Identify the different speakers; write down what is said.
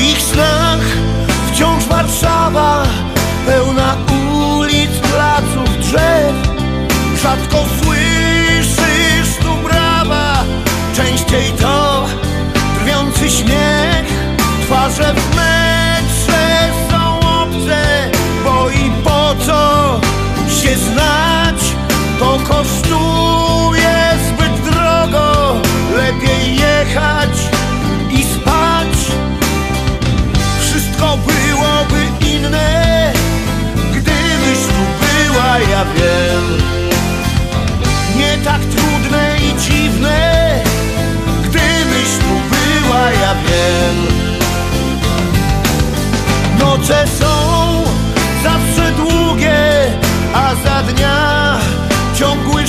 Speaker 1: moich snach. Wciąż Warszawa Pełna ulic, placów, drzew. Rzadko słyszysz tu brawa Częściej to drwiący śmiech. Twarze w metrze są obce Bo i po co się znać To kosztuje Noce są zawsze długie A za dnia ciągły